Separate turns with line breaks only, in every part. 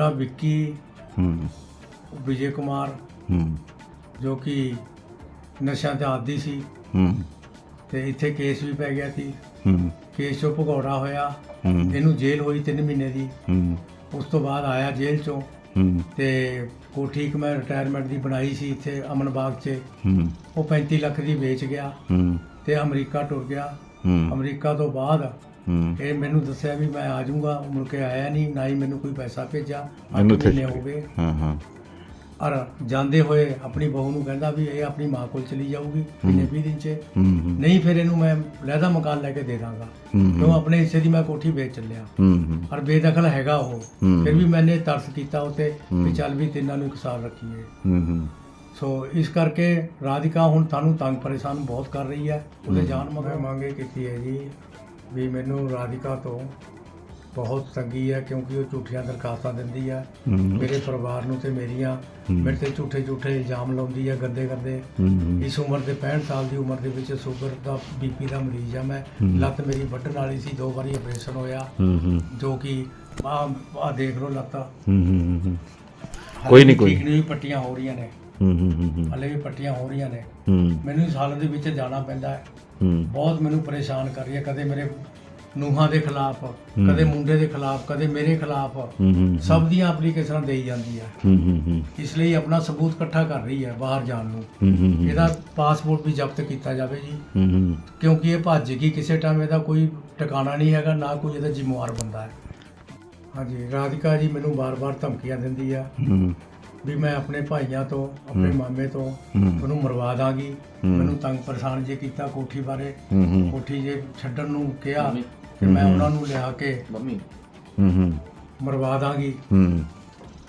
ਮੁੰਡਾ ਵਿੱਕੀ
ਹੂੰ।
ਵਿਜੇ ਕੁਮਾਰ
ਹੂੰ।
ਜੋ ਕਿ ਨਸ਼ਿਆਂ ਤੇ ਆਦੀ ਸੀ।
ਹੂੰ।
ਤੇ ਇੱਥੇ ਕੇਸ ਵੀ ਪੈ ਗਿਆ ਸੀ।
ਹੂੰ।
ਕੇਸ ਚੋਂ ਭਗੌੜਾ ਹੋਇਆ।
ਹੂੰ।
ਇਹਨੂੰ ਜੇਲ੍ਹ ਹੋਈ 3 ਮਹੀਨੇ ਦੀ।
ਹੂੰ।
ਉਸ ਤੋਂ ਬਾਅਦ ਆਇਆ ਜੇਲ੍ਹ ਚੋਂ।
ਹੂੰ।
ਤੇ ਕੋਠੀ ਇੱਕ ਮੈਂ ਰਿਟਾਇਰਮੈਂਟ ਦੀ ਬਣਾਈ ਸੀ ਇੱਥੇ ਅਮਨ ਬਾਗ 'ਚ।
ਹੂੰ।
ਉਹ 35 ਲੱਖ ਦੀ ਵੇਚ ਗਿਆ।
ਹੂੰ।
ਤੇ ਅਮਰੀਕਾ ਟੁਰ ਗਿਆ।
ਹੂੰ।
ਅਮਰੀਕਾ ਤੋਂ ਬਾਅਦ
ਹੂੰ।
ਇਹ ਮੈਨੂੰ ਦੱਸਿਆ ਵੀ ਮੈਂ ਆ ਜਾਊਂਗਾ। ਮੁੜ ਕੇ ਆਇਆ ਨਹੀਂ ਨਾ ਹੀ ਮੈਨੂੰ ਕੋਈ ਪੈਸਾ ਭੇਜਿਆ। ਅੱਠ
ਇੱਥੇ-
ਮਹੀਨੇ ਹੋ ਗਏ।
ਹਾਂ ਹਾਂ।
ਔਰ ਜਾਂਦੇ ਹੋਏ ਆਪਣੀ ਬਹੂ ਨੂੰ ਕਹਿੰਦਾ ਵੀ ਇਹ ਆਪਣੀ ਮਾਂ ਕੋਲ ਚਲੀ ਜਾਊਗੀ ਮਹੀਨੇ 20 ਦਿਨ 'ਚ।
ਹੂੰ ਹੂੰ।
ਨਹੀਂ ਫਿਰ ਇਹਨੂੰ ਮੈਂ ਲਹਿਦਾ ਮਕਾਨ ਲੈ ਕੇ ਦੇ ਦਾਂਗਾ।
ਹੂੰ
ਕਿਉਂ? ਆਪਣੇ ਹਿੱਸੇ ਦੀ ਮੈਂ ਕੋਠੀ ਵੇਚ ਚੱਲਿਆ।
ਹੂੰ ਹੂੰ।
ਔਰ ਬੇਦਖਲ ਹੈਗਾ ਉਹ।
ਹੂੰ।
ਫਿਰ ਵੀ ਮੈਨੇ ਤਰਸ ਕੀਤਾ ਉਤੇ ਵੀ। ਚੱਲ ਵੀ ਤਿੰਨਾਂ ਨੂੰ ਇੱਕ ਸਾਲ ਰੱਖੀਏ।
ਹੂੰ ਹੂੰ।
ਸੋ ਇਸ ਕਰਕੇ ਰਾਧਿਕਾ ਹੁਣ ਤੁਹਾਨੂੰ ਤੰਗ ਪਰੇਸ਼ਾਨ ਬਹੁਤ ਕਰ ਰਹੀ ਹੈ। ਉਹਦੇ ਜਾਨ ਮਗਰ ਮੰਗੇ ਕੀਤੀ ਹੈ ਜੀ ਵੀ ਮੈਨੂੰ ਰਾਧਿਕਾ ਤੋਂ ਬਹੁਤ ਤੰਗੀ ਹੈ ਕਿਉਂਕਿ ਉਹ ਝੂਠੀਆਂ ਦਰਖਾਸਤਾਂ ਦਿੰਦੀ ਹੂੰ। ਮੇਰੇ ਪਰਿਵਾਰ ਨੂੰ ਤੇ ਮੇਰੀਆਂ। ਮੇਰੇ ਤੇ ਝੂਠੇ ਝੂਠੇ ਇਲਜ਼ਾਮ ਲਾਉਂਦੀ ਹੈ ਗੰਦੇ ਗੰਦੇ। ਇਸ ਉਮਰ ਦੇ 65 ਸਾਲ ਦੀ ਉਮਰ ਦੇ ਵਿੱਚ ਸ਼ੂਗਰ ਦਾ ਬੀਪੀ ਦਾ ਮਰੀਜ਼ ਆ ਮੈਂ। ਲੱਤ ਮੇਰੀ ਵੱਢਣ ਵਾਲੀ ਸੀ ਦੋ ਵਾਰੀ ਆਪਰੇਸ਼ਨ ਹੋਇਆ। ਜੋ ਕਿ ਆ ਆ ਦੇਖ ਲਓ ਲੱਤਾਂ।
ਕੋਈ ਨਹੀਂ, ਕੋਈ
ਠੀਕ ਨਹੀਂ ਪੱਟੀਆਂ ਹੋ ਰਹੀਆਂ ਨੇ।
ਹੂੰ ਹੂੰ ਹੂੰ ਹੂੰ।
ਹਲੇ ਵੀ ਪੱਟੀਆਂ ਹੋ ਰਹੀਆਂ ਨੇ।
ਹੂੰ।
ਮੈਨੂੰ ਇਸ ਹਾਲਤ ਦੇ ਵਿੱਚ ਜਾਣਾ ਪੈਂਦਾ ਹੈ।
ਹੂੰ।
ਬਹੁਤ ਮੈਨੂੰ ਪਰੇਸ਼ਾਨ ਕਰ ਰਹੀ ਹੈ। ਕਦੇ ਮੇਰੇ ਨੂਹਾਂ ਦੇ ਖਿਲਾਫ ਕਦੇ ਮੁੰਡੇ ਦੇ ਖਿਲਾਫ ਕਦੇ ਮੇਰੇ ਖਿਲਾਫ।
ਹੂੰ ਹੂੰ
ਸਭ ਦੀਆਂ ਐਪਲੀਕੇਸ਼ਨਾਂ ਦੇਈ ਜਾਂਦੀ ਹੈ।
ਹੂੰ ਹੂੰ ਹੂੰ।
ਇਸ ਲਈ ਆਪਣਾ ਸਬੂਤ ਇਕੱਠਾ ਕਰ ਰਹੀ ਹੈ ਬਾਹਰ ਜਾਣ ਨੂੰ।
ਹੂੰ ਹੂੰ
ਇਹਦਾ ਪਾਸਪੋਰਟ ਵੀ ਜ਼ਬਤ ਕੀਤਾ ਜਾਵੇ ਜੀ।
ਹੂੰ ਹੂੰ।
ਕਿਉਂਕਿ ਇਹ ਭੱਜ ਗਈ ਕਿਸੇ ਟਾਈਮ ਇਹਦਾ ਕੋਈ ਟਿਕਾਣਾ ਨਹੀਂ ਹੈਗਾ ਨਾ ਕੋਈ ਇਹਦਾ ਜ਼ਿੰਮੇਵਾਰ ਬੰਦਾ ਹੈ। ਹਾਂਜੀ ਰਾਧਿਕਾ ਜੀ ਮੈਨੂੰ ਬਾਰ-ਬਾਰ ਧਮਕੀਆਂ ਦਿੰਦੀ ਆ।
ਹੂੰ।
ਵੀ ਮੈਂ ਆਪਣੇ ਭਾਈਆਂ ਤੋਂ ਆਪਣੇ ਮਾਮੇ ਤੋਂ ਉਹਨੂੰ ਮਰਵਾ ਦਾਂਗੀ। ਮੈਨੂੰ ਤੰਗ ਪਰੇਸ਼ਾਨ ਜੇ ਕੀਤਾ ਕੋਠੀ ਬਾਰੇ। ਕੋਠੀ ਜੇ ਛੱਡਣ ਨੂੰ ਕਿਹਾ ਕਿ ਮੈਂ ਉਹਨਾਂ ਨੂੰ ਲਿਆ ਕੇ
ਹੂੰ ਹੂੰ।
ਮਰਵਾ ਦਾਂਗੀ
ਹੂੰ।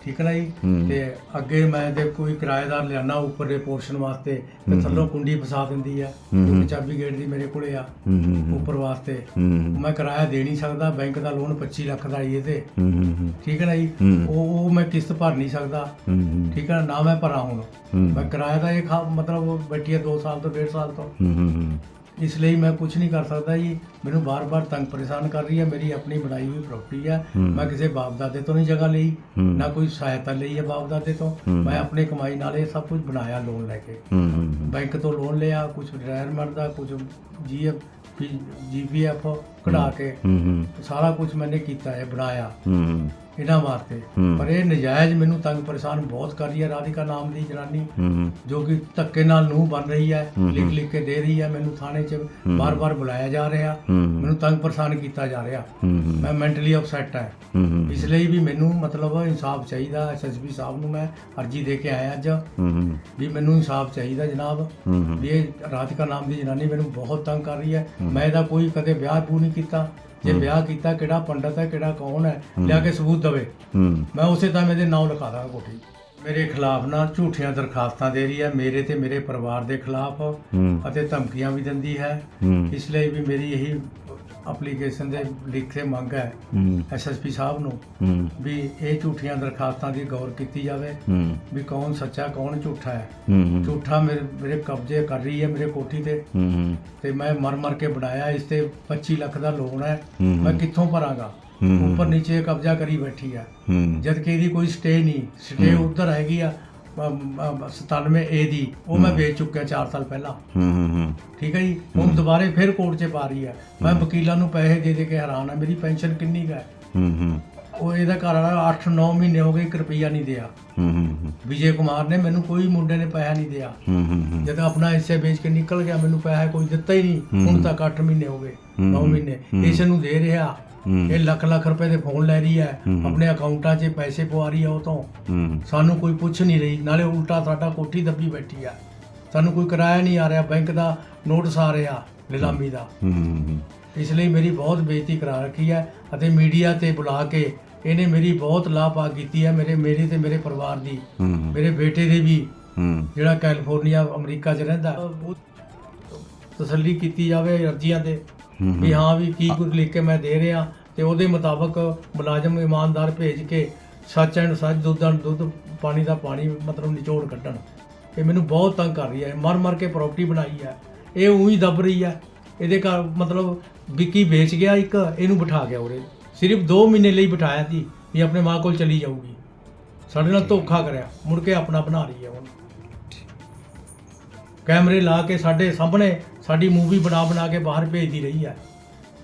ਠੀਕ ਹੈ ਨਾ ਜੀ?
ਹੂੰ।
ਤੇ ਅੱਗੇ ਮੈਂ ਜੇ ਕੋਈ ਕਿਰਾਏਦਾਰ ਲਿਆਣਾ ਉੱਪਰ ਦੇ ਪੋਰਸ਼ਨ ਵਾਸਤੇ ਤੇ ਥੱਲੋਂ ਕੁੰਡੀ ਫਸਾ ਦਿੰਦੀ ਆ। ਕਿਉਂਕਿ ਚਾਬੀ ਗੇਟ ਦੀ ਮੇਰੇ ਕੋਲੇ ਆ
ਹੂੰ ਹੂੰ
ਉੱਪਰ ਵਾਸਤੇ।
ਹੂੰ
ਮੈਂ ਕਿਰਾਇਆ ਦੇ ਨਹੀਂ ਸਕਦਾ ਬੈਂਕ ਦਾ ਲੋਨ 25 ਲੱਖ ਦਾ ਹੀ ਇਹਦੇ।
ਹੂੰ ਹੂੰ
ਠੀਕ ਹੈ ਨਾ ਜੀ?
ਹੂੰ।
ਉਹ ਉਹ ਮੈਂ ਕਿਸ਼ਤ ਭਰ ਨਹੀਂ ਸਕਦਾ।
ਹੂੰ
ਠੀਕ ਹੈ ਨਾ? ਨਾ ਮੈਂ ਭਰਾਂ ਹੁਣ।
ਹੂੰ।
ਮੈਂ ਕਿਰਾਇਆ ਦਾ ਇਹ ਖਾ ਮਤਲਬ ਬੈਠੀ ਹੈ 2 ਸਾਲ ਤੋਂ 1.5 ਸਾਲ ਤੋਂ।
ਹੂੰ ਹੂੰ।
ਇਸ ਲਈ ਮੈਂ ਕੁਝ ਨਹੀਂ ਕਰ ਸਕਦਾ ਜੀ ਮੈਨੂੰ ਬਾਰ-ਬਾਰ ਤੰਗ ਪਰੇਸ਼ਾਨ ਕਰ ਰਹੀ ਹੈ ਮੇਰੀ ਆਪਣੀ ਬਣਾਈ ਹੋਈ ਪ੍ਰਾਪਰਟੀ ਹੈ। ਮੈਂ ਕਿਸੇ ਬਾਪ ਦਾਦੇ ਤੋਂ ਨਹੀਂ ਜਗ੍ਹਾ ਲਈ। ਨਾ ਕੋਈ ਸਹਾਇਤਾ ਲਈ ਹੈ ਬਾਪ ਦਾਦੇ ਤੋਂ। ਮੈਂ ਆਪਣੀ ਕਮਾਈ ਨਾਲ ਇਹ ਸਭ ਕੁਝ ਬਣਾਇਆ ਲੋਨ ਲੈ ਕੇ ਬੈਂਕ ਤੋਂ ਲੋਨ ਲਿਆ ਕੁਝ ਰਿਟਾਇਰਮੈਂਟ ਦਾ ਕੁਝ ਜੀਐਫ ਜੀਪੀਐਫ ਕਢਾ ਕੇ
ਹੂੰ ਹੂੰ
ਸਾਰਾ ਕੁਝ ਮੈंने ਕੀਤਾ ਹੈ ਬਣਾਇਆ
ਹੂੰ
ਇਹਨਾਂ ਵਾਸਤੇ
ਹੂੰ।
ਪਰ ਇਹ ਨਜਾਇਜ਼ ਮੈਨੂੰ ਤੰਗ ਪਰੇਸ਼ਾਨ ਬਹੁਤ ਕਰ ਰਹੀ ਹੈ ਰਾਧਿਕਾ ਨਾਮ ਦੀ ਜਨਾਨੀ
ਹੂੰ
ਜੋ ਕਿ ਧੱਕੇ ਨਾਲ ਨੂੰ ਬਣ ਰਹੀ ਹੈ
ਹੂੰ।
ਲਿਖ ਲਿਖ ਕੇ ਦੇ ਰਹੀ ਹੈ ਮੈਨੂੰ ਥਾਣੇ 'ਚ ਬਾਰ-ਬਾਰ ਬੁਲਾਇਆ ਜਾ ਰਿਹਾ
ਹੂੰ
ਮੈਨੂੰ ਤੰਗ ਪਰੇਸ਼ਾਨ ਕੀਤਾ ਜਾ ਰਿਹਾ
ਹੂੰ
ਮੈਂ ਮੈਂਟਲੀ ਅਪਸੈਟ ਹੈ
ਹੂੰ
ਇਸ ਲਈ ਵੀ ਮੈਨੂੰ ਮਤਲਬ ਇਨਸਾਫ ਚਾਹੀਦਾ ਐਸਐਸਪੀ ਸਾਹਿਬ ਨੂੰ ਮੈਂ ਅਰਜੀ ਦੇ ਕੇ ਆਇਆ ਅੱਜ
ਹੂੰ
ਵੀ ਮੈਨੂੰ ਇਨਸਾਫ ਚਾਹੀਦਾ ਜਨਾਬ
ਹੂੰ
ਵੀ ਇਹ ਰਾਧਿਕਾ ਨਾਮ ਦੀ ਜਨਾਨੀ ਮੈਨੂੰ ਬਹੁਤ ਤੰਗ ਕਰ ਰਹੀ ਹੈ ਮੈਂ ਇਹਦਾ ਕੋਈ ਕਦੇ ਵਿਆਹ ਪੂ ਨਹੀਂ ਕੀਤਾ ਜੇ ਵਿਆਹ ਕੀਤਾ ਕਿਹੜਾ ਪੰਡਤ ਹੈ ਕਿਹੜਾ ਕੌਣ ਹੈ ਲਿਆ ਕੇ ਸਬੂਤ ਦਵੇ। ਮੈਂ ਉਸੇ ਟਾਈਮ ਇਹਦੇ ਨਾਮ ਲਿਖਾ ਦਾਂਗਾ ਕੋਠੀ। ਮੇਰੇ ਖਿਲਾਫ ਨਾ ਝੂਠੀਆਂ ਦਰਖਾਸਤਾਂ ਦੇ ਰਹੀ ਹੈ ਮੇਰੇ ਤੇ ਮੇਰੇ ਪਰਿਵਾਰ ਦੇ ਖਿਲਾਫ ਅਤੇ ਧਮਕੀਆਂ ਵੀ ਦਿੰਦੀ ਹੂੰ। ਇਸ ਲਈ ਵੀ ਮੇਰੀ ਇਹੀ ਐਪਲੀਕੇਸ਼ਨ ਦੇ ਲਿਖੇ ਮੰਗ ਹੈ
ਹੂੰ।
ਐਸਐਸਪੀ ਸਾਹਿਬ ਨੂੰ
ਹੂੰ।
ਵੀ ਇਹ ਝੂਠੀਆਂ ਦਰਖਾਸਤਾਂ ਦੀ ਗੌਰ ਕੀਤੀ ਜਾਵੇ
ਹੂੰ।
ਵੀ ਕੌਣ ਸੱਚਾ ਕੌਣ ਝੂਠਾ ਹੈ।
ਹੂੰ
ਝੂਠਾ ਮੇਰੇ ਮੇਰੇ ਕਬਜ਼ੇ ਕਰ ਰਹੀ ਹੈ ਮੇਰੇ ਕੋਠੀ ਤੇ।
ਹੂੰ
ਤੇ ਮੈਂ ਮਰ ਮਰ ਕੇ ਬਣਾਇਆ ਇਸ ਤੇ 25 ਲੱਖ ਦਾ ਲੋਨ ਹੈ।
ਹੂੰ।
ਮੈਂ ਕਿੱਥੋਂ ਭਰਾਂਗਾ?
ਹੂੰ।
ਉੱਪਰ ਨੀਚੇ ਕਬਜ਼ਾ ਕਰੀ ਬੈਠੀ ਹੈ।
ਹੂੰ।
ਜਦ ਕਿ ਇਹਦੀ ਕੋਈ ਸਟੇ ਨਹੀਂ। ਸਟੇ ਉਧਰ ਹੈਗੀ ਆ। 97 ਏ ਦੀ ਉਹ ਮੈਂ ਵੇਚ ਚੁੱਕਿਆ 4 ਸਾਲ ਪਹਿਲਾਂ।
ਹੂੰ ਹੂੰ
ਠੀਕ ਹੈ ਜੀ? ਹੁਣ ਦੁਬਾਰੇ ਫਿਰ ਕੋਰਟ 'ਚ ਪਾ ਰਹੀ ਹੈ। ਮੈਂ ਵਕੀਲਾਂ ਨੂੰ ਪੈਸੇ ਦੇ ਦੇ ਕੇ ਹੈਰਾਨ ਆ ਮੇਰੀ ਪੈਨਸ਼ਨ ਕਿੰਨੀ ਹੈ?
ਹੂੰ ਹੂੰ।
ਉਹ ਇਹਦਾ ਘਰ ਵਾਲਾ 8-9 ਮਹੀਨੇ ਹੋ ਗਏ 1 ਰੁਪਈਆ ਨਹੀਂ ਦਿਆ।
ਹੂੰ ਹੂੰ
ਵਿਜੇ ਕੁਮਾਰ ਨੇ ਮੈਨੂੰ ਕੋਈ ਮੁੰਡੇ ਨੇ ਪੈਸਾ ਨਹੀਂ ਦਿਆ।
ਹੂੰ ਹੂੰ
ਜਦ ਆਪਣਾ ਹਿੱਸੇ ਵੇਚ ਕੇ ਨਿਕਲ ਗਿਆ ਮੈਨੂੰ ਪੈਸਾ ਕੋਈ ਦਿੱਤਾ ਹੀ ਨਹੀਂ। ਹੁਣ ਤੱਕ 8 ਮਹੀਨੇ ਹੋ ਗਏ
ਹੂੰ।
9 ਮਹੀਨੇ। ਇਸ ਨੂੰ ਦੇ ਰਿਹਾ।
ਹੂੰ।
ਇਹ ਲੱਖ ਲੱਖ ਰੁਪਏ ਦੇ ਫੋਨ ਲੈ ਰਹੀ ਹੈ। ਆਪਣੇ ਅਕਾਊਂਟਾਂ 'ਚ ਪੈਸੇ ਪਵਾ ਰਹੀ ਹੈ ਉਹ ਤੋਂ। ਸਾਨੂੰ ਕੋਈ ਪੁੱਛ ਨਹੀਂ ਰਹੀ। ਨਾਲੇ ਉਲਟਾ ਸਾਡਾ ਕੋਠੀ ਦੱਬੀ ਬੈਠੀ ਆ। ਸਾਨੂੰ ਕੋਈ ਕਿਰਾਇਆ ਨਹੀਂ ਆ ਰਿਹਾ। ਬੈਂਕ ਦਾ ਨੋਟਿਸ ਆ ਰਿਹਾ ਨਿਲਾਮੀ ਦਾ। ਇਸ ਲਈ ਮੇਰੀ ਬਹੁਤ ਬੇਇੱਜ਼ਤੀ ਕਰਾ ਰੱਖੀ ਹੈ ਅਤੇ ਮੀਡੀਆ ਤੇ ਬੁਲਾ ਕੇ ਇਹਨੇ ਮੇਰੀ ਬਹੁਤ ਲਾਪਾ ਕੀਤੀ ਹੈ ਮੇਰੇ ਮੇਰੇ ਤੇ ਮੇਰੇ ਪਰਿਵਾਰ ਦੀ। ਮੇਰੇ ਬੇਟੇ ਦੇ ਵੀ। ਜਿਹੜਾ ਕੈਲੀਫੋਰਨੀਆ ਅਮਰੀਕਾ 'ਚ ਰਹਿੰਦਾ। ਤਸੱਲੀ ਕੀਤੀ ਜਾਵੇ ਅਰਜ਼ੀਆਂ ਤੇ। ਵੀ ਹਾਂ ਵੀ ਕੀ ਕੁਝ ਲਿਖ ਕੇ ਮੈਂ ਦੇ ਰਿਹਾ ਤੇ ਉਹਦੇ ਮੁਤਾਬਕ ਮੁਲਾਜ਼ਮ ਇਮਾਨਦਾਰ ਭੇਜ ਕੇ ਸੱਚ ਐਂਡ ਸੱਚ ਦੁੱਧ ਐਂਡ ਦੁੱਧ ਪਾਣੀ ਦਾ ਪਾਣੀ ਮਤਲਬ ਨਿਚੋੜ ਕੱਢਣ। ਇਹ ਮੈਨੂੰ ਬਹੁਤ ਤੰਗ ਕਰ ਰਹੀ ਹੈ। ਮਰ ਮਰ ਕੇ ਪ੍ਰਾਪਰਟੀ ਬਣਾਈ ਹੈ। ਇਹ ਉਹੀ ਦੱਬ ਰਹੀ ਹੈ। ਇਹਦੇ ਘਰ ਮਤਲਬ ਵਿੱਕੀ ਵੇਚ ਗਿਆ ਇੱਕ ਇਹਨੂੰ ਬਿਠਾ ਗਿਆ ਉਰੇ। ਸਿਰਫ 2 ਮਹੀਨੇ ਲਈ ਬਿਠਾਇਆ ਸੀ ਵੀ ਆਪਣੇ ਮਾਂ ਕੋਲ ਚਲੀ ਜਾਊਗੀ। ਸਾਡੇ ਨਾਲ ਧੋਖਾ ਕਰਿਆ। ਮੁੜ ਕੇ ਆਪਣਾ ਬਣਾ ਰਹੀ ਹੈ ਹੁਣ। ਕੈਮਰੇ ਲਾ ਕੇ ਸਾਡੇ ਸਾਹਮਣੇ ਸਾਡੀ ਮੂਵੀ ਬਣਾ ਬਣਾ ਕੇ ਬਾਹਰ ਭੇਜਦੀ ਰਹੀ ਹੈ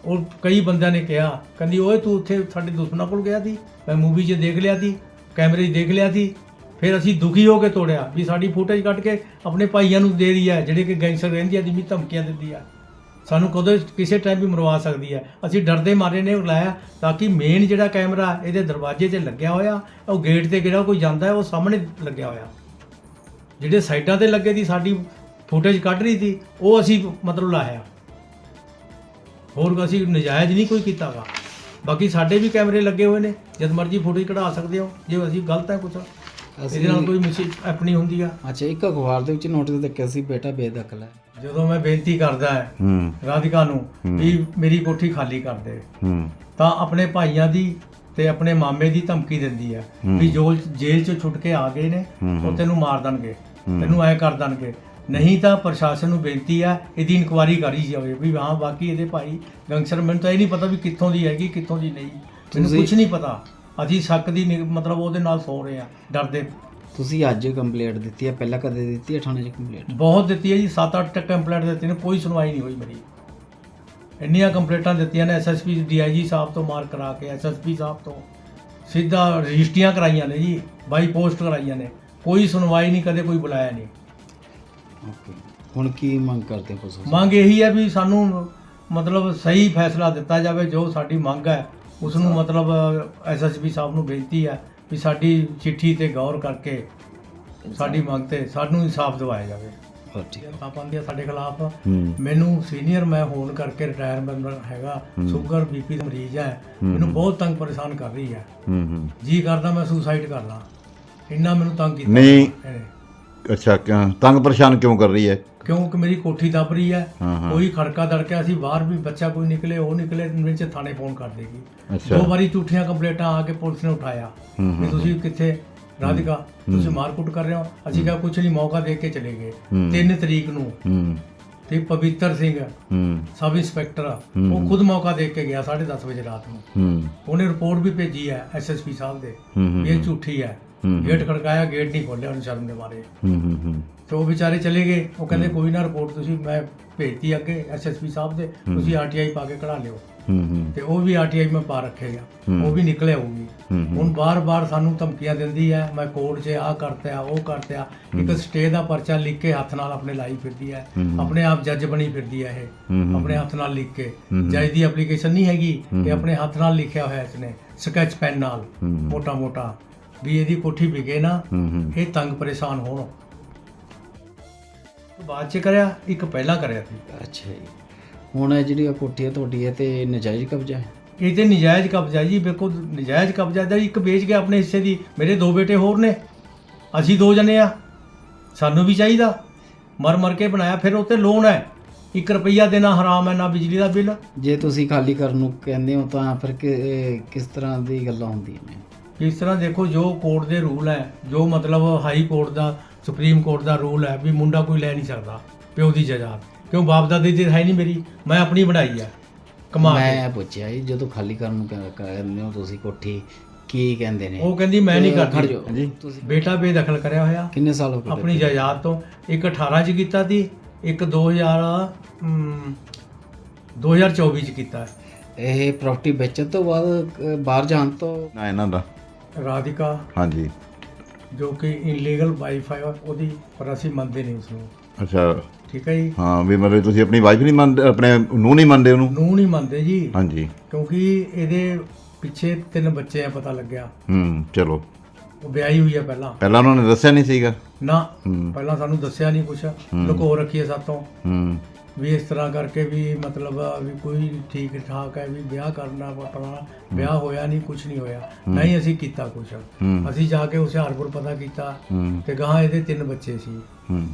ਉਹ ਕਈ ਬੰਦਿਆਂ ਨੇ ਕਿਹਾ, ਕਹਿੰਦੀ, ਓਏ, ਤੂੰ ਉੱਥੇ ਸਾਡੇ ਦੁਸ਼ਮਣਾਂ ਕੋਲ ਗਿਆ ਸੀ, ਮੈਂ ਮੂਵੀ 'ਚ ਦੇਖ ਲਿਆ ਸੀ, ਕੈਮਰੇ 'ਚ ਦੇਖ ਲਿਆ ਸੀ, ਫਿਰ ਅਸੀਂ ਦੁਖੀ ਹੋ ਕੇ ਤੋੜਿਆ ਵੀ ਸਾਡੀ ਫੁਟੇਜ ਕੱਢ ਕੇ ਆਪਣੇ ਭਾਈਆਂ ਨੂੰ ਦੇ ਰਹੀ ਹੈ ਜਿਹੜੇ ਕਿ ਗੈਂਗਸਟਰ ਰਹਿੰਦੀ ਆ ਜਿੰਨੀ ਧਮਕੀਆਂ ਦਿੰਦੀ ਆ। ਸਾਨੂੰ ਕਦੋਂ ਕਿਸੇ ਟਾਈਮ ਵੀ ਮਰਵਾ ਸਕਦੀ ਹੈ ਅਸੀਂ ਡਰਦੇ ਮਾਰੇ ਨੇ ਲਾਇਆ ਤਾਂ ਕਿ ਮੇਨ ਜਿਹੜਾ ਕੈਮਰਾ ਇਹਦੇ ਦਰਵਾਜ਼ੇ ਤੇ ਲੱਗਿਆ ਹੋਇਆ, ਉਹ ਗੇਟ ਤੇ ਜਿਹੜਾ ਕੋਈ ਜਾਂਦਾ, ਉਹ ਸਾਹਮਣੇ ਲੱਗਿਆ ਹੋਇਆ। ਜਿਹੜੇ ਸਾਈਡਾਂ ਤੇ ਲੱਗੇ ਦੀ ਸਾਡੀ ਫੁਟੇਜ ਕੱਢ ਰਹੀ ਸੀ ਉਹ ਅਸੀਂ ਮਤਲਬ ਲਾਇਆ। ਹੋਰ ਅਸੀਂ ਨਜਾਇਜ਼ ਨਹੀਂ ਕੋਈ ਕੀਤਾਗਾ ਬਾਕੀ ਸਾਡੇ ਵੀ ਕੈਮਰੇ ਲੱਗੇ ਹੋਏ ਨੇ ਜਦ ਮਰਜ਼ੀ ਫੁਟੇਜ ਕਢਾ ਸਕਦੇ ਹੋ ਜੇ ਅਸੀਂ ਗਲਤ ਹੈ ਕੁਝ ਇਹਦੇ ਨਾਲ ਕੋਈ ਮਿਸ ਆਪਣੀ ਹੁੰਦੀ ਆ।
ਅੱਛਾ ਇੱਕ ਅਖਬਾਰ ਦੇ ਵਿੱਚ ਨੋਟਿਸ ਦੇਖਿਆ ਸੀ ਬੇਟਾ ਬੇਦਖਲ ਹੈ।
ਜਦੋਂ ਮੈਂ ਬੇਨਤੀ ਕਰਦਾ ਹੈ ਰਾਧਿਕਾ ਨੂੰ ਵੀ ਮੇਰੀ ਕੋਠੀ ਖਾਲੀ ਕਰ ਦੇ।
ਹੂੰ।
ਤਾਂ ਆਪਣੇ ਭਾਈਆਂ ਦੀ ਤੇ ਆਪਣੇ ਮਾਮੇ ਦੀ ਧਮਕੀ ਦਿੰਦੀ ਹੈ ਵੀ ਜੋ ਜੇਲ੍ਹ ਚੋਂ ਛੁੱਟ ਕੇ ਆ ਗਏ ਨੇ ਉਹ ਤੈਨੂੰ ਮਾਰ ਦੇਣਗੇ। ਤੈਨੂੰ ਐ ਕਰ ਦੇਣਗੇ। ਨਹੀਂ ਤਾਂ ਪ੍ਰਸ਼ਾਸਨ ਨੂੰ ਬੇਨਤੀ ਆ ਇਹਦੀ ਇਨਕੁਆਰੀ ਕਰੀ ਜਾਵੇ ਵੀ ਹਾਂ ਬਾਕੀ ਇਹਦੇ ਭਾਈ ਗੰਗਸਰ ਮੈਨੂੰ ਤਾਂ ਇਹ ਨਹੀਂ ਪਤਾ ਵੀ ਕਿੱਥੋਂ ਦੀ ਹੈਗੀ ਕਿੱਥੋਂ ਦੀ ਨਹੀਂ। ਮੈਨੂੰ
ਤੁਸੀਂ-
ਕੁਝ ਨਹੀਂ ਪਤਾ। ਅਸੀਂ ਸ਼ੱਕ ਦੀ ਨਿਗ- ਮਤਲਬ ਉਹਦੇ ਨਾਲ ਸੋ ਰਹੇ ਆ ਡਰਦੇ।
ਤੁਸੀਂ ਅੱਜ ਕੰਪਲੇਂਟ ਦਿੱਤੀ ਹੈ ਪਹਿਲਾਂ ਕਦੇ ਦਿੱਤੀ ਹੈ ਥਾਣੇ 'ਚ ਕੰਪਲੇਂਟ
ਬਹੁਤ ਦਿੱਤੀ ਹੈ ਜੀ 7-8 ਕੰਪਲੇਂਟ ਦਿੱਤੀ ਨੇ ਕੋਈ ਸੁਣਵਾਈ ਨਹੀਂ ਹੋਈ ਮੇਰੀ। ਇੰਨੀਆਂ ਕੰਪਲੇਂਟਾਂ ਦਿੱਤੀਆਂ ਨੇ ਐਸਐਸਪੀ ਡੀਆਈਜੀ ਸਾਹਿਬ ਤੋਂ ਮਾਰ ਕਰਾ ਕੇ ਐਸਐਸਪੀ ਸਾਹਿਬ ਤੋਂ। ਸਿੱਧਾ ਰਜਿਸਟਰੀਆਂ ਕਰਾਈਆਂ ਨੇ ਜੀ ਬਾਈ ਪੋਸਟ ਕਰਾਈਆਂ ਨੇ। ਕੋਈ ਸੁਣਵਾਈ ਨਹੀਂ ਕਦੇ ਕੋਈ ਬੁਲਾਇਆ ਨਹੀਂ।
ਓਕੇ। ਹੁਣ ਕੀ ਮੰਗ ਕਰਦੇ ਹੋ ਤੁਸੀਂ?
ਮੰਗ ਇਹੀ ਹੈ ਵੀ ਸਾਨੂੰ ਮਤਲਬ ਸਹੀ ਫੈਸਲਾ ਦਿੱਤਾ ਜਾਵੇ ਜੋ ਸਾਡੀ ਮੰਗ ਹੈ ਉਸ ਨੂੰ ਮਤਲਬ ਐਸਐਸਪੀ ਸਾਹਿਬ ਨੂੰ ਬੇਨਤੀ ਹੈ ਵੀ ਸਾਡੀ ਚਿੱਠੀ ਤੇ ਗੌਰ ਕਰਕੇ ਸਾਡੀ ਮੰਗ ਤੇ ਸਾਨੂੰ ਇਨਸਾਫ ਦਿਵਾਇਆ ਜਾਵੇ।
ਹੋਰ ਠੀਕ
ਤਾਂ ਪਾਉਂਦੀ ਆ ਸਾਡੇ ਖਿਲਾਫ।
ਹੂੰ।
ਮੈਨੂੰ ਸੀਨੀਅਰ ਮੈਂ ਹੋਣ ਕਰਕੇ ਰਿਟਾਇਰ ਮੈਂਬਰ ਹੈਗਾ ਸ਼ੂਗਰ ਬੀਪੀ ਦਾ ਮਰੀਜ਼ ਹੈ। ਮੈਨੂੰ ਬਹੁਤ ਤੰਗ ਪਰੇਸ਼ਾਨ ਕਰ ਰਹੀ ਹੈ।
ਹੂੰ ਹੂੰ।
ਜੀ ਕਰਦਾ ਮੈਂ ਸੁਸਾਈਡ ਕਰ ਲਾਂ ਇੰਨਾ ਮੈਨੂੰ ਤੰਗ ਕੀਤਾ।
ਨਹੀਂ।
ਇਹਨੇ।
ਅੱਛਾ ਕਿਉਂ? ਤੰਗ ਪਰੇਸ਼ਾਨ ਕਿਉਂ ਕਰ ਰਹੀ ਹੈ?
ਕਿਉਂਕਿ ਮੇਰੀ ਕੋਠੀ ਦੱਬ ਰਹੀ ਹੈ
ਹਾਂ ਹਾਂ।
ਕੋਈ ਖੜਕਾ ਦੜਕਿਆ ਸੀ ਬਾਹਰ ਵੀ ਬੱਚਾ ਕੋਈ ਨਿਕਲੇ ਉਹ ਨਿਕਲੇ ਵਿੱਚ ਥਾਣੇ ਫੋਨ ਕਰ ਦੇਗੀ।
ਅੱਛਾ।
ਦੋ ਵਾਰੀ ਝੂਠੀਆਂ ਕੰਪਲੇਂਟਾਂ ਆ ਕੇ ਪੁਲਿਸ ਨੇ ਉਠਾਇਆ
ਹੂੰ
ਤੁਸੀਂ ਕਿੱਥੇ ਰਾਧਿਕਾ ਤੁਸੀਂ ਮਾਰਕੁੱਟ ਕਰ ਰਹੇ ਹੋ? ਅਸੀਂ ਕਿਹਾ ਕੁਝ ਨਹੀਂ ਮੌਕਾ ਦੇ ਕੇ ਚਲੇ ਗਏ।
ਹੂੰ।
3 ਤਰੀਕ ਨੂੰ।
ਹੂੰ।
ਤੇ ਪਵਿੱਤਰ ਸਿੰਘ
ਹੂੰ।
ਸਬ ਇੰਸਪੈਕਟਰ ਆ। ਉਹ ਖੁਦ ਮੌਕਾ ਦੇ ਕੇ ਗਿਆ 10:30 ਵਜੇ ਰਾਤ ਨੂੰ।
ਹੂੰ।
ਉਹਨੇ ਰਿਪੋਰਟ ਵੀ ਭੇਜੀ ਹੈ ਐਸਐਸਪੀ ਸਾਹਿਬ ਦੇ।
ਹੂੰ ਹੂੰ
ਵੀ ਇਹ ਝੂਠੀ ਹੂੰ। ਗੇਟ ਖੜਕਾਇਆ ਗੇਟ ਨਹੀਂ ਖੋਲਿਆ ਉਹਨੇ ਸ਼ਰਮ ਦੇ ਮਾਰੇ।
ਹੂੰ ਹੂੰ ਹੂੰ।
ਤੇ ਉਹ ਵਿਚਾਰੇ ਚਲੇ ਗਏ। ਉਹ ਕਹਿੰਦੇ ਕੋਈ ਨਾ ਰਿਪੋਰਟ ਤੁਸੀਂ ਮੈਂ ਭੇਜਤੀ ਅੱਗੇ ਐਸਐਸਪੀ ਸਾਹਿਬ ਦੇ ਤੁਸੀਂ ਆਰਟੀਆਈ ਪਾ ਕੇ ਕਢਾ ਲਿਓ। ਤੇ ਉਹ ਵੀ ਆਰਟੀਆਈ ਮੈਂ ਪਾ ਰੱਖੇਗਾ। ਉਹ ਵੀ ਨਿਕਲੇ ਆਊਗੀ
ਹੂੰ ਹੂੰ।
ਹੁਣ ਬਾਰ-ਬਾਰ ਸਾਨੂੰ ਧਮਕੀਆਂ ਦਿੰਦੀ ਹੈ ਮੈਂ ਕੋਰਟ 'ਚ ਆ ਕਰਤਿਆ ਉਹ ਕਰਤਿਆ ਇੱਕ ਸਟੇ ਦਾ ਪਰਚਾ ਲਿਖ ਕੇ ਹੱਥ ਨਾਲ ਆਪਣੇ ਲਾਈ ਫਿਰਦੀ ਹੈ। ਆਪਣੇ ਆਪ ਜੱਜ ਬਣੀ ਫਿਰਦੀ ਹੈ ਇਹ ਆਪਣੇ ਹੱਥ ਨਾਲ ਲਿਖ ਕੇ। ਜੱਜ ਦੀ ਐਪਲੀਕੇਸ਼ਨ ਨਹੀਂ ਹੈਗੀ। ਇਹ ਆਪਣੇ ਹੱਥ ਨਾਲ ਲਿਖਿਆ ਹੋਇਆ ਇਸਨੇ। ਸਕੈਚ ਪੈਨ ਨਾਲ।
ਹੂੰ।
ਵੀ ਇਹਦੀ ਕੋਠੀ ਵਿਕੇ ਨਾ
ਹੂੰ ਹੂੰ।
ਇਹ ਤੰਗ ਪਰੇਸ਼ਾਨ ਹੋਣ। ਬਾਅਦ ਚ ਕਰਿਆ ਇੱਕ ਪਹਿਲਾਂ ਕਰਿਆ ਸੀ।
ਅੱਛਾ ਜੀ। ਹੁਣ ਇਹ ਜਿਹੜੀ ਕੋਠੀ ਹੈ ਤੁਹਾਡੀ ਹੈ ਤੇ ਨਜਾਇਜ਼ ਕਬਜ਼ਾ ਹੈ?
ਇਹ ਤੇ ਨਜਾਇਜ਼ ਕਬਜ਼ਾ ਜੀ ਬਿਲਕੁਲ ਨਜਾਇਜ਼ ਕਬਜ਼ਾ ਦਾ ਇੱਕ ਵੇਚ ਗਿਆ ਆਪਣੇ ਹਿੱਸੇ ਦੀ ਮੇਰੇ ਦੋ ਬੇਟੇ ਹੋਰ ਨੇ। ਅਸੀਂ ਦੋ ਜਣੇ ਆ। ਸਾਨੂੰ ਵੀ ਚਾਹੀਦਾ। ਮਰ ਮਰ ਕੇ ਬਣਾਇਆ ਫਿਰ ਉੱਤੇ ਲੋਨ ਹੈ। 1 ਰੁਪਈਆ ਦੇਣਾ ਹਰਾਮ ਹੈ ਨਾ ਬਿਜਲੀ ਦਾ ਬਿੱਲ।
ਜੇ ਤੁਸੀਂ ਖਾਲੀ ਕਰਨ ਨੂੰ ਕਹਿੰਦੇ ਹੋ ਤਾਂ ਫਿਰ ਕਿ- ਕਿਸ ਤਰ੍ਹਾਂ ਦੀ ਗੱਲਾਂ ਹੁੰਦੀਆਂ ਨੇ?
ਇਸ ਤਰ੍ਹਾਂ ਦੇਖੋ ਜੋ ਕੋਰਟ ਦੇ ਰੂਲ ਹੈ ਜੋ ਮਤਲਬ ਹਾਈ ਕੋਰਟ ਦਾ ਸੁਪਰੀਮ ਕੋਰਟ ਦਾ ਰੂਲ ਹੈ ਵੀ ਮੁੰਡਾ ਕੋਈ ਲੈ ਨਹੀਂ ਸਕਦਾ ਪਿਓ ਦੀ ਜਾਇਦਾਦ ਕਿਉਂ ਬਾਪ ਦਾਦੇ ਦੀ ਹੈ ਨਹੀਂ ਮੇਰੀ? ਮੈਂ ਆਪਣੀ ਬਣਾਈ ਹੈ। ਕਮਾ ਕੇ
ਮੈਂ ਪੁੱਛਿਆ ਜੀ ਜਦੋਂ ਖਾਲੀ ਕਰਨ ਨੂੰ ਕਹਿ- ਕਹਿੰਦੇ ਹੋ ਤੁਸੀਂ ਕੋਠੀ ਕੀ ਕਹਿੰਦੇ ਨੇ?
ਉਹ ਕਹਿੰਦੀ ਮੈਂ ਨਹੀਂ ਕਰਦੀ।
ਤੁਸੀਂ
ਬੇਟਾ ਬੇਦਖਲ ਕਰਿਆ ਹੋਇਆ।
ਕਿੰਨੇ ਸਾਲ ਹੋ ਗਏ
ਆਪਣੀ ਜਾਇਦਾਦ ਤੋਂ। ਇੱਕ 18 ਚ ਕੀਤਾ ਸੀ ਇੱਕ 2000 ਅਮ, 2024 ਚ ਕੀਤਾ।
ਇਹ ਪ੍ਰਾਪਰਟੀ ਵੇਚਣ ਤੋਂ ਬਾਅਦ ਬਾਹਰ ਜਾਣ ਤੋਂ
ਨਾ ਇਹਨਾਂ ਦਾ।
ਰਾਧਿਕਾ
ਹਾਂਜੀ।
ਜੋ ਕਿ ਇਲੀਗਲ ਵਾਈਫਾਈ ਉਹਦੀ ਪਰ ਅਸੀਂ ਮੰਨਦੇ ਨਹੀਂ ਉਸ ਨੂੰ
ਅੱਛਾ।
ਠੀਕ ਹੈ ਜੀ?
ਹਾਂ ਵੀ ਮਤਲਬ ਤੁਸੀਂ ਆਪਣੀ ਵਾਈਫ ਨਹੀਂ ਮੰਨਦੇ ਆਪਣੇ ਨੂੰ ਨਹੀਂ ਮੰਨਦੇ ਉਹਨੂੰ?
ਨੂੰ ਨਹੀਂ ਮੰਨਦੇ ਜੀ।
ਹਾਂਜੀ।
ਕਿਉਂਕਿ ਇਹਦੇ ਪਿੱਛੇ ਤਿੰਨ ਬੱਚੇ ਆ ਪਤਾ ਲੱਗਿਆ।
ਹੂੰ ਚਲੋ।
ਉਹ ਵਿਆਹੀ ਹੋਈ ਆ ਪਹਿਲਾਂ।
ਪਹਿਲਾਂ ਉਹਨਾਂ ਨੇ ਦੱਸਿਆ ਨਹੀਂ ਸੀਗਾ?
ਨਾ
ਹੂੰ।
ਪਹਿਲਾਂ ਸਾਨੂੰ ਦੱਸਿਆ ਨਹੀਂ ਕੁਛ। ਲੁਕੋ ਰੱਖੀ ਹੈ ਸਾਤੋਂ।
ਹੂੰ।
ਵੀ ਇਸ ਤਰ੍ਹਾਂ ਕਰਕੇ ਵੀ ਮਤਲਬ ਵੀ ਕੋਈ ਠੀਕ ਠਾਕ ਹੈ ਵੀ ਵਿਆਹ ਕਰਨਾ ਆਪਣਾ ਵਿਆਹ ਹੋਇਆ ਨਹੀਂ ਕੁਝ ਨਹੀਂ ਹੋਇਆ। ਨਹੀਂ ਅਸੀਂ ਕੀਤਾ ਕੁਛ।
ਹੂੰ।
ਅਸੀਂ ਜਾ ਕੇ ਹੁਸ਼ਿਆਰਪੁਰ ਪਤਾ ਕੀਤਾ ਤੇ ਗਾਂ ਇਹਦੇ ਤਿੰਨ ਬੱਚੇ ਸੀ।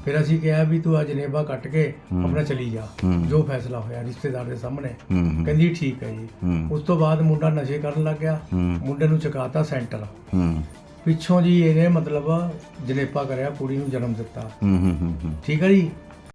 ਫਿਰ ਅਸੀਂ ਕਿਹਾ ਵੀ ਤੂੰ ਆ ਜਨੇਬਾ ਕੱਟ ਕੇ ਆਪਣਾ ਚਲੀ ਜਾ। ਜੋ ਫੈਸਲਾ ਹੋਇਆ ਰਿਸ਼ਤੇਦਾਰ ਦੇ ਸਾਹਮਣੇ। ਕਹਿੰਦੀ ਠੀਕ ਹੈ ਜੀ। ਉਸ ਤੋਂ ਬਾਅਦ ਮੁੰਡਾ ਨਸ਼ੇ ਕਰਨ ਲੱਗ ਗਿਆ। ਮੁੰਡੇ ਨੂੰ ਚਕਾਤਾ ਸੈਂਟਰ। ਪਿੱਛੋਂ ਜੀ ਇਹਨੇ ਮਤਲਬ ਜਨੇਪਾ ਕਰਿਆ ਕੁੜੀ ਨੂੰ ਜਨਮ ਦਿੱਤਾ।
ਹੂੰ ਹੂੰ ਹੂੰ।
ਠੀਕ ਹੈ ਜੀ?